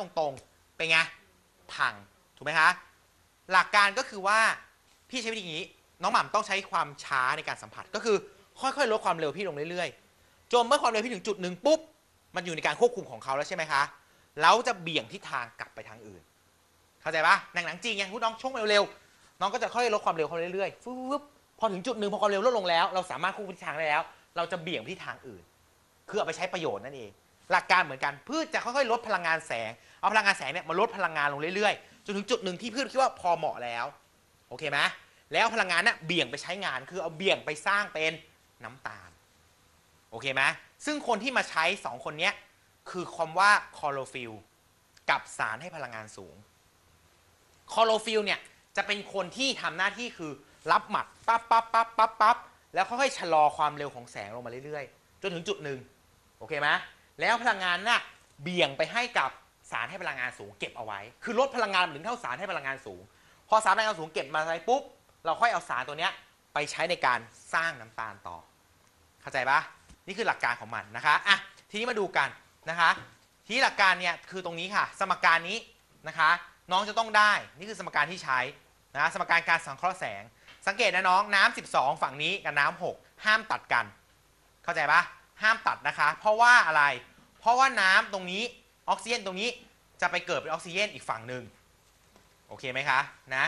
ตรงๆ เป็นไง พัง ถูกไหมคะ หลักการก็คือว่าพี่ใช้วิธีนี้ น้องหม่ำต้องใช้ความช้าในการสัมผัส ก็คือค่อยๆ ลดความเร็วพี่ลงเรื่อยๆ จนเมื่อความเร็วพี่ถึงจุดหนึ่งปุ๊บ มันอยู่ในการควบคุมของเขาแล้วใช่ไหมคะ แล้วจะเบี่ยงทิศทางกลับไปทางอื่น เข้าใจปะหนังหนังจริงไงพูดน้องชกเร็วๆ น้องก็จะค่อยลดความเร็วเขาเรื่อยๆฟึบพอถึงจุดหนึ่งพอความเร็วลดลงแล้ว เราสามารถควบคุมทิศทางได้แล้ว เราจะเบี่ยงทิศทางอื่น คือเอาไปใช้ประโยชน์นั่นเอง หลักการเหมือนกันพื่อจะค่อยๆลดพลังงานแสง เอาพลังงานแสงเนี่ยมาลดพลังงานลงเรื่อยๆจนถึงจุดหนึ่งที่พืชคิดว่าพอเหมาะแล้วโอเคไหมแล้วพลังงานน่ะเบี่ยงไปใช้งานคือเอาเบี่ยงไปสร้างเป็นน้ำตาลโอเคไหมซึ่งคนที่มาใช้สองคนเนี้ยคือคำว่าคลอโรฟิลกับสารให้พลังงานสูงคลอโรฟิลเนี่ยจะเป็นคนที่ทำหน้าที่คือรับหมัดปั๊บปั๊บปั๊บปั๊บปั๊บแล้วค่อยๆชะลอความเร็วของแสงลงมาเรื่อยๆ จนถึงจุดหนึ่งโอเคไหม แล้วพลังงานน่ะเบี่ยงไปให้กับสารให้พลังงานสูงเก็บเอาไว้ คือลดพลังงานถึงเท่าสารให้พลังงานสูง พอสารพลังงานสูงเก็บมาใช้ปุ๊บ เราค่อยเอาสารตัวเนี้ยไปใช้ในการสร้างน้ำตาลต่อ เข้าใจปะนี่คือหลักการของมันนะคะอะทีนี้มาดูกันนะคะ ทีนี้หลักการเนี่ยคือตรงนี้ค่ะ สมการนี้นะคะ น้องจะต้องได้นี่คือสมการที่ใช้นะสมการการสังเคราะห์แสง สังเกตนะน้องน้ำ12 ฝั่งนี้กับน้ำ6ห้ามตัดกัน เข้าใจปะ ห้ามตัดนะคะ เพราะว่าอะไร เพราะว่าน้ำตรงนี้ออกซิเจนตรงนี้จะไปเกิดเป็นออกซิเจนอีกฝั่งหนึ่งโอเคไหมคะนะ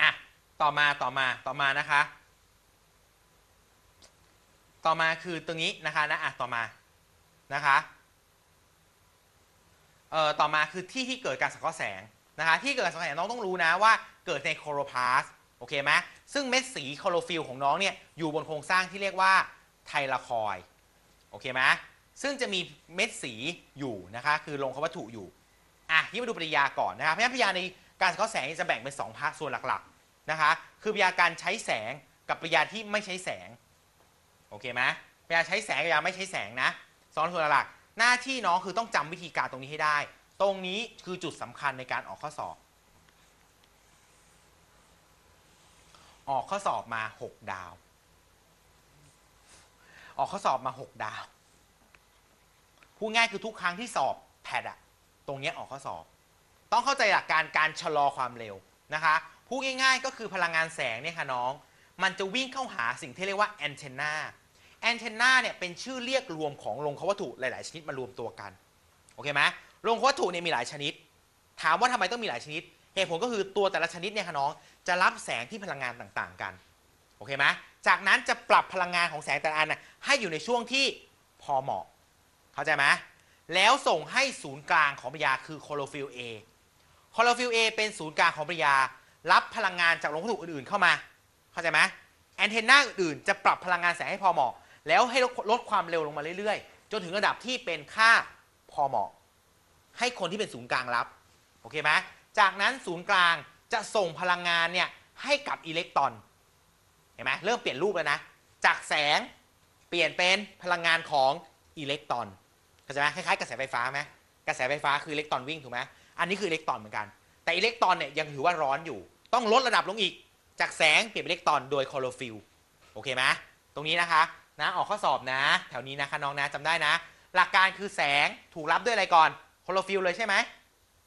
อะต่อมาต่อมาต่อมานะคะ ต่อมาคือตรงนี้นะคะนะอะต่อมานะคะเอ่อต่อมาคือที่ที่เกิดการสังเคราะห์แสงนะคะที่เกิดการสังเคราะห์แสงน้องต้องรู้นะว่าเกิดในโคโรพลาสโอเคไหมซึ่งเม็ดสีโคโรฟิลของน้องเนี่ยอยู่บนโครงสร้างที่เรียกว่า ไทลาคอยโอเคไหมซึ่งจะมีเม็ดสีอยู่นะคะคือลงควัตถุอยู่อะที่มาดูปริยาก่อนนะคะเพราะฉะนั้นปริยาในการสังเคราะห์แสงจะแบ่งเป็นสองภาคส่วนหลักๆนะคะคือปริยาการใช้แสงกับปริยาที่ไม่ใช้แสงโอเคไหมพยายาใช้แสงกับยาไม่ใช้แสงนะสอนส่วนหลักหน้าที่น้องคือต้องจำวิธีการตรงนี้ให้ได้ ตรงนี้คือจุดสำคัญในการออกข้อสอบ ออกข้อสอบมา 6 ดาว ออกข้อสอบมา6ดาวพูดง่ายคือทุกครั้งที่สอบแพดอะตรงเนี้ยออกข้อสอบ ต้องเข้าใจหลักการการชะลอความเร็วนะคะพูดง่ายๆก็คือพลังงานแสงเนี่ยค่ะน้อง มันจะวิ่งเข้าหาสิ่งที่เรียกว่าแอนเทนนาแอนเทนนาเนี่ยเป็นชื่อเรียกรวมของโรงควัตถุหลาย ๆ ชนิดมารวมตัวกันโอเคไหมโรงควัตถุเนี่ยมีหลายชนิด ถามว่าทำไมต้องมีหลายชนิดเหตุผลก็คือตัวแต่ละชนิดเนี่ยค่ะน้องจะรับแสงที่พลังงานต่าง ๆ กัน โอเคไหมจากนั้นจะปรับพลังงานของแสงแต่ละอันนะให้อยู่ในช่วงที่พอเหมาะ เข้าใจไหมแล้วส่งให้ศูนย์กลางของปริยาคือโคโลฟิล A โคโลฟิล A เป็นศูนย์กลางของปริยา รับพลังงานจากโรงวัตถุอื่นๆ เข้ามา เข้าใจไหมแอนเทนนาอื่นๆ จะปรับพลังงานแสงให้พอเหมาะ แล้วให้ลดความเร็วลงมาเรื่อยๆ จนถึงระดับที่เป็นค่าพอเหมาะ ให้คนที่เป็นศูนย์กลางรับ โอเคไหมจากนั้นศูนย์กลางจะส่งพลังงานเนี่ยให้กับอิเล็กตรอน ห็นไหมเริ่มเปลี่ยนรูปแล้วนะ จากแสงเปลี่ยนเป็นพลังงานของอิเล็กตรอนเข้าใจไหมคล้ายๆกระแสไฟฟ้าไหมกระแสไฟฟ้าคืออิเล็กตรอนวิ่งถูกไหมอันนี้คืออิเล็กตรอนเหมือนกัน แต่อิเล็กตรอนเนี่ยยังถือว่าร้อนอยู่ ต้องลดระดับลงอีก จากแสงเปลี่ยนเป็นอิเล็กตรอนโดยคลอโรฟิลโอเคไหมตรงนี้นะคะนะออกข้อสอบนะ แถวนี้นะคะน้องนะจำได้นะ หลักการคือแสงถูกรับด้วยอะไรก่อนคลอโรฟิลเลยใช่ไหม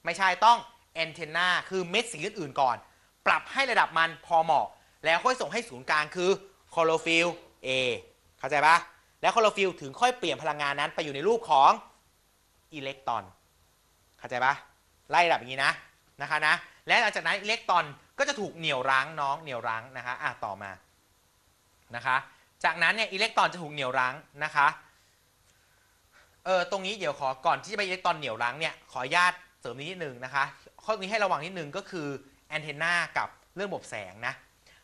ไม่ใช่ต้องแอนเทนนาคือเม็ดสีอื่นๆก่อน ปรับให้ระดับมันพอเหมาะ แล้วค่อยส่งให้ศูนย์กลางคือคลอโรฟิล A เข้าใจปะแล้วคลอโรฟิลถึงค่อยเปลี่ยนพลังงานนั้นไปอยู่ในรูปของอิเล็กตรอน เข้าใจปะไล่ระดับอย่างนี้นะนะคะนะ และหลังจากนั้นอิเล็กตรอนก็จะถูกเหนี่ยวรั้งน้องเหนี่ยวรั้งนะคะอะต่อมานะคะ จากนั้นเนี่ยอิเล็กตรอนจะถูกเหนี่ยวรั้งนะคะเออตรงนี้เดี๋ยวขอก่อนที่จะไปอิเล็กตรอนเหนี่ยวรั้งเนี่ยขออนุญาตเสริมนิดนึงนะคะ ข้อนี้ให้ระวังนิดนึงก็คือแอนเทนนากับเรื่องระบบแสงนะ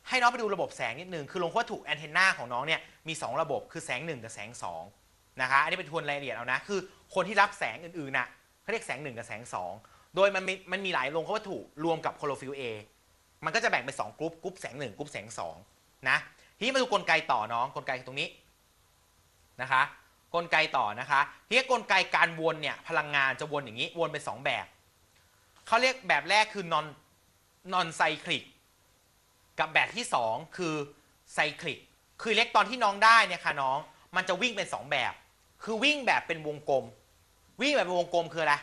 ให้น้องไปดูระบบแสงนิดนึง คือลงวัตถุแอนเทนนาของน้องเนี่ยมี 2 ระบบคือแสง 1 กับแสง2นะคะ อันนี้เป็นทวนรายละเอียดเอานะ คือคนที่รับแสงอื่นๆน่ะเขาเรียกแสง 1 กับแสง 2 โดยมันมีมันมีหลายลงวัตถุรวมกับโคโลฟิล A มันก็จะแบ่งเป็น2กรุ๊ปกรุ๊ปแสง 1กรุ๊ปแสง2นะ ทีนี้มาดูกลไกต่อน้องกลไกตรงนี้นะคะ กลไกต่อนะคะทีนี้กลไกการวนเนี่ยพลังงานจะวนอย่างนี้วนเป็น2แบบเขาเรียกแบบแรกคือ non non cyclic กั กับแบบที่ 2 คือไซคลิกคืออิเล็กตรอนที่น้องได้เนี่ยค่ะน้อง มันจะวิ่งเป็น 2 แบบ คือวิ่งแบบเป็นวงกลม วิ่งแบบเป็นวงกลมคืออะไร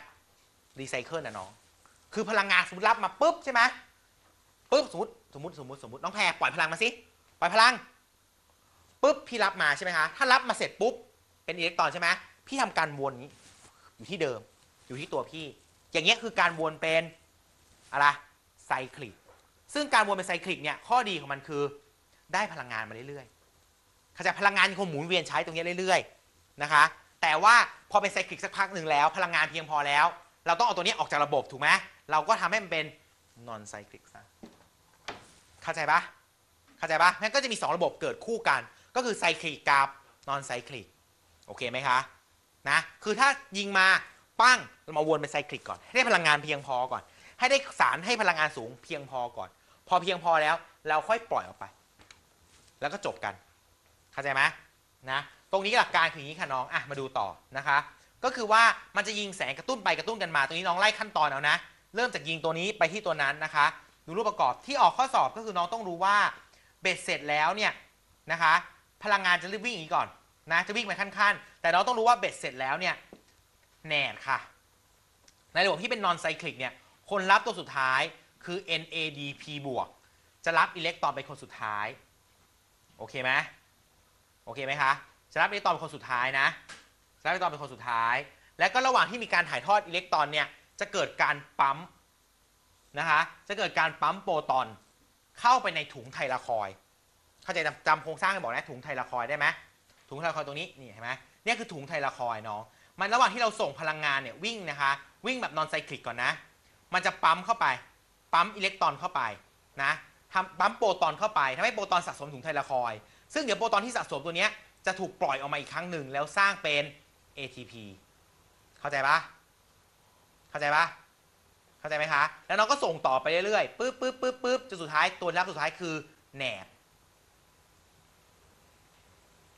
รีไซเคิลนะน้อง คือพลังงานสมมติรับมาปุ๊บใช่ไหมปุ๊บสมมติสมมติสมมติสมมติน้องแพรปล่อยพลังมาสิปล่อยพลังปุ๊บพี่รับมาใช่ไหมคะถ้ารับมาเสร็จปุ๊บเป็นอิเล็กตรอนใช่ไหมพี่ทำการวนอยู่ที่เดิม อยู่ที่ตัวพี่ อย่างเงี้ยคือการวนเป็นอะไรไซคลิก ซึ่งการวนเป็นไซคลิกเนี่ยข้อดีของมันคือได้พลังงานมาเรื่อยๆขาใจะพลังงานคงหมุนเวียนใช้ตรงนี้เรื่อยๆนะคะ แต่ว่าพอเป็นไซคลิกสักพักหนึ่งแล้ว พลังงานเพียงพอแล้ว เราต้องเอาตัวนี้ออกจากระบบถูกไหมเราก็ทำให้มันเป็น non cyclic ซะเข้าใจปะเข้าใจปะงั้นก็จะมี 2 ระบบเกิดคู่กัน ก็คือไซคลิกกับ non cyclic โอเคไหมคะนะคือถ้ายิงมาปั้งเรามาวนเป็นไซคลิกก่อนให้ได้พลังงานเพียงพอก่อน ให้ได้สารให้พลังงานสูงเพียงพอก่อน พอเพียงพอแล้วเราค่อยปล่อยออกไป แล้วก็จบกัน เข้าใจไหมนะตรงนี้หลักการคืออย่างนี้ค่ะน้องอะมาดูต่อนะคะ ก็คือว่ามันจะยิงแสงกระตุ้นไปกระตุ้นกันมา ตรงนี้น้องไล่ขั้นตอนเอานะ เริ่มจากยิงตัวนี้ไปที่ตัวนั้นนะคะ ดูรูปประกอบที่ออกข้อสอบก็คือน้องต้องรู้ว่าเบ็ดเสร็จแล้วเนี่ยนะคะ พลังงานจะรีบวิ่งอย่างนี้ก่อนนะจะวิ่งไปขั้นๆ แต่เราต้องรู้ว่าเบ็ดเสร็จแล้วเนี่ยแนดค่ะ ในระบบที่เป็น non cyclic เนี่ยคนรับตัวสุดท้าย คือ NADP บวกจะรับอิเล็กตรอนเป็นคนสุดท้าย โอเคไหมโอเคไหมคะจะรับอิเล็กตรอนเป็นคนสุดท้ายนะจะรับอิเล็กตรอนเป็นคนสุดท้าย และก็ระหว่างที่มีการถ่ายทอดอิเล็กตรอนเนี่ยจะเกิดการปั๊มนะคะจะเกิดการปั๊มโปรตอนเข้าไปในถุงไทลาคอย เข้าใจจำโครงสร้างให้บอกนะถุงไทลาคอยได้ไหมถุงไทลาคอยตรงนี้นี่เห็นไหมเนี่ยคือถุงไทลาคอยด์เนาะมันระหว่างที่เราส่งพลังงานเนี่ยวิ่งนะคะวิ่งแบบนอนไซคลิกก่อนนะ มันจะปั๊มเข้าไป ปั๊มอิเล็กตรอนเข้าไปนะทำปั๊มโปรตอนเข้าไปทำให้โปรตอนสะสมถุงไทลาคอยซึ่งเดี๋ยวโปรตอนที่สะสมตัวเนี้ยจะถูกปล่อยออกมาอีกครั้งหนึ่งแล้วสร้างเป็น ATP เข้าใจปะเข้าใจปะเข้าใจไหมคะ แล้วเราก็ส่งต่อไปเรื่อยๆ ปึ๊บปึ๊บปึ๊บปึ๊บจนสุดท้ายตัวรับสุดท้ายคือแหนบ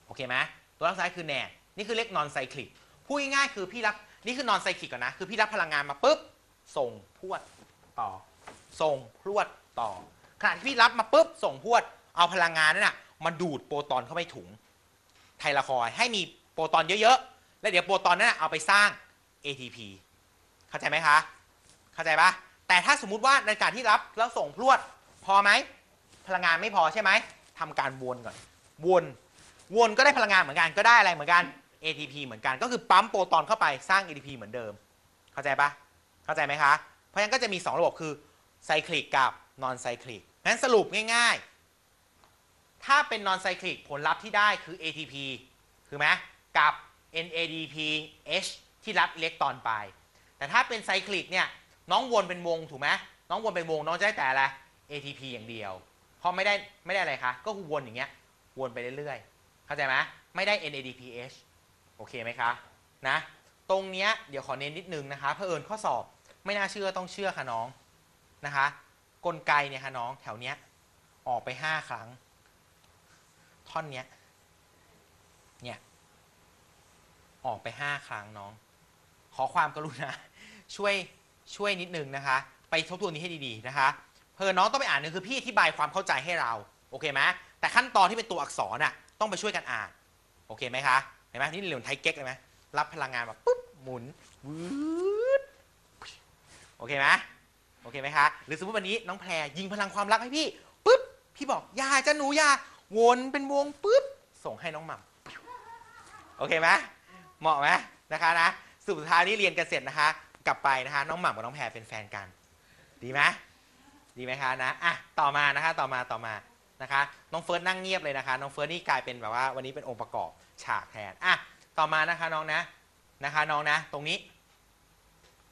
โอเคไหมตัวรับสุดท้ายคือแหนบ นี่คือเรียกนอนไซคลิก พูดง่ายๆคือพี่รับ นี่คือนอนไซคลิกก่อนนะ คือพี่รับพลังงานมาปุ๊บ ส่งพวดต่อ ส่งพรวดต่อขณะที่พี่รับมาปุ๊บส่งพรวดเอาพลังงานนั่นน่ะมาดูดโปรตอนเข้าไปถุง ไทลาคอยให้มีโปรตอนเยอะๆ แล้วเดี๋ยวโปรตอนนั้นเอาไปสร้าง ATP เข้าใจไหมคะ เข้าใจปะแต่ถ้าสมมุติว่าในการที่รับแล้วส่งพรวดพอไหมพลังงานไม่พอใช่ไหมทำการวนก่อน วนวนก็ได้พลังงานเหมือนกันก็ได้อะไรเหมือนกัน ATP เหมือนกันก็คือปั๊มโปรตอนเข้าไปสร้าง ATP เหมือนเดิม เข้าใจปะเข้าใจไหมคะ เพราะฉะนั้นก็จะมี 2 ระบบคือ ไซคลิกกับนอนไซคลิกงั้นสรุปง่ายๆ ถ้าเป็นนอนไซคลิกผลลัพธ์ที่ได้คือ ATP คือไหมกับ NADPH ที่รับอิเล็กตรอนไป แต่ถ้าเป็นไซคลิกเนี่ยน้องวนเป็นวงถูกไหมน้องวนเป็นวงน้องจะได้แต่อะไร ATP อย่างเดียว เพราะไม่ได้ไม่ได้อะไรคะ ก็คือวนอย่างเงี้ย วนไปเรื่อยๆ เข้าใจไหมไม่ได้ NADPH โอเคไหมคะนะ ตรงเนี้ยเดี๋ยวขอเน้นนิดนึงนะคะ เพื่อเอิญข้อสอบไม่น่าเชื่อต้องเชื่อค่ะน้อง นะคะ กลไกเนี่ยค่ะน้องแถวเนี้ยออกไป 5 ครั้ง ท่อนเนี้ยเนี่ยออกไป 5 ครั้งน้อง ขอความกรุณาช่วยช่วยนิดนึงนะคะ ไปทบทวนนี้ให้ดีๆนะคะเพื่อน้องต้องไปอ่านนึงคือพี่อธิบายความเข้าใจให้เราโอเคไหมแต่ขั้นตอนที่เป็นตัวอักษรน่ะต้องไปช่วยกันอ่านโอเคไหมคะเห็นไหมนี่เหลือนไทเก๊กเลยไหมรับพลังงานมาปุ๊บหมุนวืดโอเคไหม โอเคไหมคะ หรือสมมติวันนี้น้องแพรยิงพลังความรักให้พี่ปุ๊บ พี่บอกอย่าจะหนูอย่าวนเป็นวงปุ๊บ ส่งให้น้องหม่ำโอเคไหมเหมาะไหมนะคะนะสุดท้ายนี้เรียนกันเสร็จนะคะ กลับไปนะคะน้องหม่ำกับน้องแพรเป็นแฟนกัน ดีไหมดีไหมคะนะอะต่อมานะคะต่อมาต่อมานะคะน้องเฟิร์สนั่งเงียบเลยนะคะ น้องเฟิร์สนี่กลายเป็นแบบว่าวันนี้เป็นองค์ประกอบฉากแทนอะต่อมานะคะน้องนะนะคะ น้องนะ ตรงนี้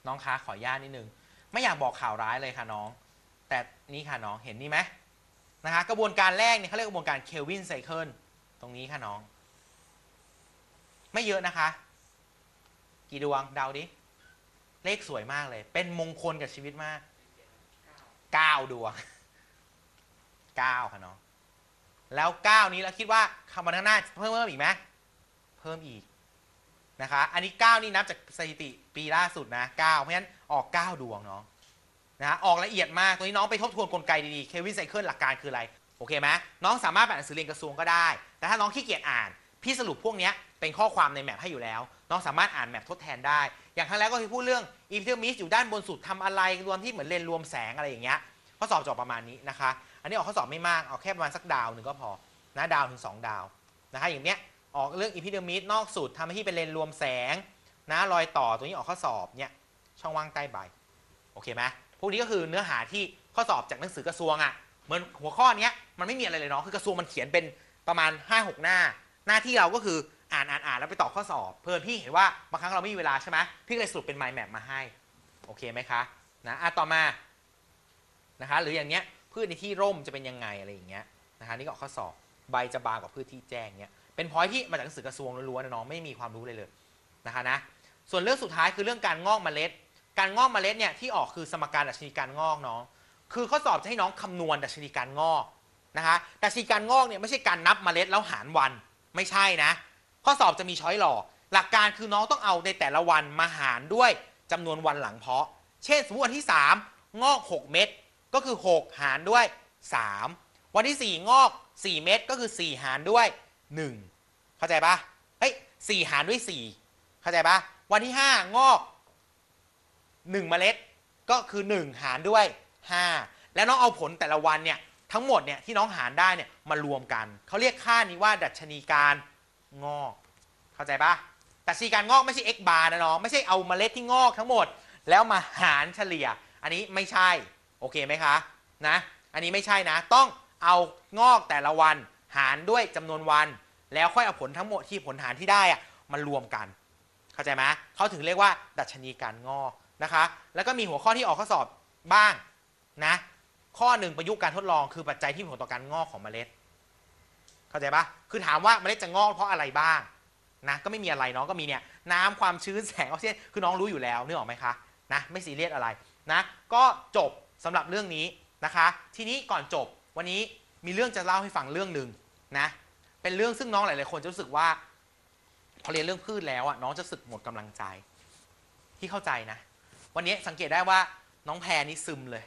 น้องคะขออนุญาตนิดนึง ไม่อยากบอกข่าวร้ายเลยค่ะน้อง แต่นี่ค่ะน้องเห็นนี่ไหมนะคะกระบวนการแรกเนี่ยเขาเรียกกระบวนการเคลวินไซเคิลตรงนี้ค่ะน้อง ไม่เยอะนะคะ กี่ดวงเดาดิ เลขสวยมากเลย เป็นมงคลกับชีวิตมากเก้าดวงเก้าค่ะน้องแล้วเก้านี้เราคิดว่าคำวันข้างหน้าเพิ่มเพิ่มอีกไหมเพิ่มอีกนะคะ อันนี้เก้านี่นับจากสถิติปีล่าสุดนะเก้าเพราะฉะนั้น ออกเก้าดวงเนาะนะออกละเอียดมากตัวนี้น้องไปทบทวนกลไกดีๆเควินไซเคิลหลักการคืออะไร โอเคไหมน้องสามารถอ่านหนังสือเรียนกระทรวงก็ได้ แต่ถ้าน้องขี้เกียจอ่าน พี่สรุปพวกนี้เป็นข้อความในแมปให้อยู่แล้ว น้องสามารถอ่านแมปทดแทนได้ อย่างครั้งแรกก็คือพูดเรื่องอีพิเทมิสอยู่ด้านบนสุดทำอะไรรวมที่เหมือนเลนรวมแสงอะไรอย่างเงี้ยข้อสอบจะออกประมาณนี้นะคะ อันนี้ออกข้อสอบไม่มากเอาแค่ประมาณสักดาวหนึ่งก็พอนะดาวถึง 2 ดาวนะคะอย่างเนี้ยออกเรื่องอีพิเทมิสนอกสุดทำให้ที่เป็นเลนรวมแสงนะรอยต่อตัวนี้ออกข้อสอบเนี่ย ช่องว่างใต้ใบโอเคไหมพวกนี้ก็คือเนื้อหาที่ข้อสอบจากหนังสือกระทรวงอะ่ะเหมือนหัวข้อเนี้ยมันไม่มีอะไรเลยเนาะคือกระทรวงมันเขียนเป็นประมาณ 5-6 หน้า หน้าที่เราก็คืออ่านอ่านอ่านแล้วไปตอบข้อสอบ เพื่อนพี่เห็นว่าบางครั้งเราไม่มีเวลาใช่ไหมพี่เลยสรุปเป็น mind map มาให้โอเคไหมคะนะอะต่อมานะคะหรืออย่างเงี้ยพืชในที่ร่มจะเป็นยังไงอะไรอย่างเงี้ยนะคะนี่ก็ข้อสอบใบจะบางกว่าพืชที่แจ้งเงี้ยเป็นพอยที่มาจากหนังสือกระทรวงล้วนๆนะน้องไม่มีความรู้เลยเลยนะคะนะส่วนเรื่องสุดท้ายคือเรื่องการงอกเมล็ด การงอกเมล็ดเนี่ยที่ออกคือสมการดัชนีการงอกน้องคือข้อสอบจะให้น้องคำนวณดัชนีการงอกนะคะดัชนีการงอกเนี่ยไม่ใช่การนับเมล็ดแล้วหารวันไม่ใช่นะ ข้อสอบจะมีช้อยหลอกหลักการคือน้องต้องเอาในแต่ละวันมาหารด้วยจำนวนวันหลังเพาะ เช่นสมมติวันที่ 3 งอก 6 เม็ดก็คือ 6 หารด้วย 3 วันที่ 4 งอก 4 เม็ดก็คือ 4 หารด้วย 1 เข้าใจปะเฮ้ย4หารด้วย 4 เข้าใจปะวันที่ 5 งอก 1 เมล็ดก็คือ 1 หารด้วย 5 แล้วน้องเอาผลแต่ละวันเนี่ยทั้งหมดเนี่ยที่น้องหารได้เนี่ยมารวมกัน เขาเรียกค่านี้ว่าดัชนีการงอก เข้าใจปะดัชนีการงอกไม่ใช่ x bar นะน้องไม่ใช่เอาเมล็ดที่งอกทั้งหมด แล้วมาหารเฉลี่ย อันนี้ไม่ใช่โอเคไหมคะนะอันนี้ไม่ใช่นะ ต้องเอางอกแต่ละวันหารด้วยจำนวนวัน แล้วค่อยเอาผลทั้งหมดที่ผลหารที่ได้อะมารวมกัน เข้าใจไหมเขาถึงเรียกว่า ดัชนีการงอก นะคะ แล้วก็มีหัวข้อที่ออกข้อสอบบ้างนะ ข้อหนึ่งประยุกต์การทดลองคือปัจจัยที่มีผลต่อการงอกของเมล็ด เข้าใจปะคือถามว่าเมล็ดจะงอกเพราะอะไรบ้างนะ ก็ไม่มีอะไรเนาะก็มีเนี่ยน้ำความชื้นแสงออกซิเจนคือน้องรู้อยู่แล้วนึกออกไหมคะนะไม่ซีเรียสอะไรนะก็จบสำหรับเรื่องนี้นะคะ ทีนี้ก่อนจบวันนี้มีเรื่องจะเล่าให้ฟังเรื่องหนึ่งนะเป็นเรื่องซึ่งน้องหลายๆคนจะรู้สึกว่าพอเรียนเรื่องพืชแล้วอะน้องจะสึกหมดกำลังใจ ที่เข้าใจนะ วันนี้สังเกตได้ว่าน้องแพรนี่ซึมเลย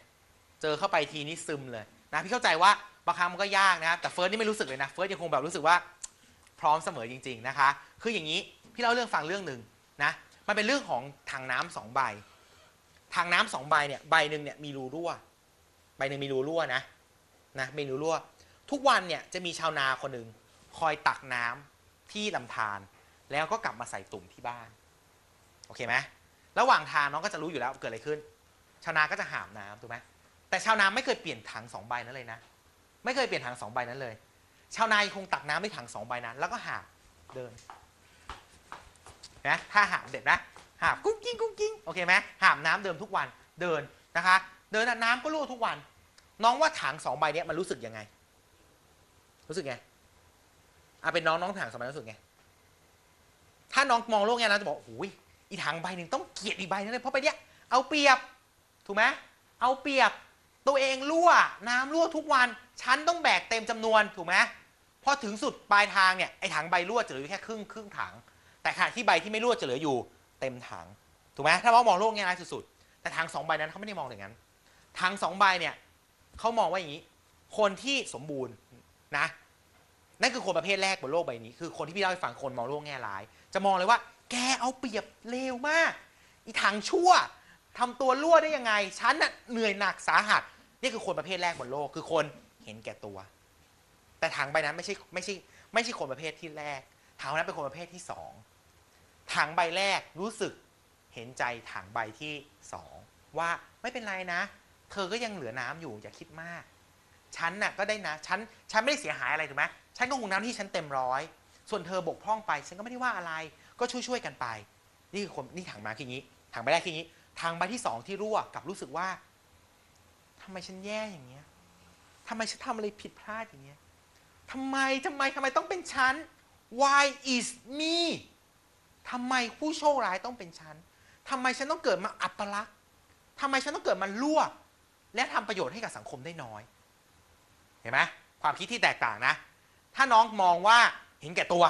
เจอเข้าไปทีนี่ซึมเลยนะพี่เข้าใจว่าบางครั้งมันก็ยากนะครับแต่เฟิร์สนี่ไม่รู้สึกเลยนะเฟิร์สยังคงแบบรู้สึกว่าพร้อมเสมอจริง ๆนะคะ คืออย่างนี้พี่เล่าเรื่องฟังเรื่องหนึ่งนะมันเป็นเรื่องของถังน้ำสองใบถังน้ำสองใบเนี่ยใบหนึ่งเนี่ยมีรูรั่ว ใบหนึ่งมีรูรั่วนะนะมีรูรั่ว ทุกวันเนี่ยจะมีชาวนาคนหนึ่งคอยตักน้ำที่ลำธารแล้วก็กลับมาใส่ตุ่มที่บ้าน โอเคไหม ระหว่างทางน้องก็จะรู้อยู่แล้วเกิดอะไรขึ้น ชาวนาก็จะหามน้ำถูกไหมแต่ชาวนาไม่เคยเปลี่ยนถังสองใบนั้นเลยนะ ไม่เคยเปลี่ยนถังสองใบนั้นเลย ชาวนายคงตักน้ำในถังสองใบนั้น แล้วก็หาบเดินนะถ้าหาบเด็ดนะหาบกุ้งกิ้งกุ้งกิ้งโอเคไหมหาบน้ำเดิมทุกวันเดินนะคะ เดินน่ะน้ำก็รั่วทุกวัน น้องว่าถังสองใบเนี้ยมันรู้สึกยังไง รู้สึกไงอะเป็นน้องน้องถังสองใบรู้สึกไงถ้าน้องมองโลกแง่นั้นจะบอกโอ้ย อีถังใบหนึ่งต้องเกลียดอีกใบนึงเลยเพราะไปเนี้ยเอาเปรียบถูกไหมเอาเปรียบตัวเองรั่วน้ำรั่วทุกวันฉันต้องแบกเต็มจำนวนถูกไหมพอถึงสุดปลายทางเนี่ยไอ้ถังใบรั่วจะเหลืออยู่แค่ครึ่งครึ่งถัง แต่ขณะที่ใบที่ไม่รั่วจะเหลืออยู่เต็มถังถูกไหมถ้าเรามองโลกแง่ร้ายสุดๆแต่ถังสองใบนั้นเขาไม่ได้มองอย่างนั้นถังสองใบเนี่ยเขามองว่าอย่างนี้ คนที่สมบูรณ์นะนั่นคือคนประเภทแรกบนโลกใบนี้ คือคนที่พี่เล่าให้ฟังคนมองโลกแง่ร้าย จะมองเลยว่า แกเอาเปรียบเลวมาก อีถังชั่วทำตัวรั่วได้ยังไง ฉันน่ะเหนื่อยหนักสาหัส นี่คือคนประเภทแรกบนโลก คือคนเห็นแก่ตัว แต่ถังใบนั้นไม่ใช่ไม่ใช่ไม่ใช่คนประเภทที่แรกถังนั้นเป็นคนประเภทที่สองถังใบแรกรู้สึกเห็นใจถังใบที่สองว่าไม่เป็นไรนะ เธอก็ยังเหลือน้ำอยู่อย่าคิดมาก ฉันน่ะก็ได้นะฉันฉันไม่ได้เสียหายอะไรถูกไหมฉันก็คงน้ำที่ฉันเต็มร้อย ส่วนเธอบกพร่องไป ฉันก็ไม่ได้ว่าอะไร ก็ช่วยๆกันไป นี่คือคนนี่ถังมาคืออย่างนี้ ถังใบแรกคืออย่างนี้ ทางใบที่สองที่รั่วกับรู้สึกว่าทำไมฉันแย่อย่างเงี้ยทำไมฉันทำอะไรผิดพลาดอย่างเงี้ยทำไมทำไมทำไมต้องเป็นฉัน why is me ทำไมผู้โชคร้ายต้องเป็นฉันทำไมฉันต้องเกิดมาอัปลักษณ์ทำไมฉันต้องเกิดมารั่ว และทำประโยชน์ให้กับสังคมได้น้อย เห็นไหมความคิดที่แตกต่างนะ ถ้าน้องมองว่าเห็นแก่ตัว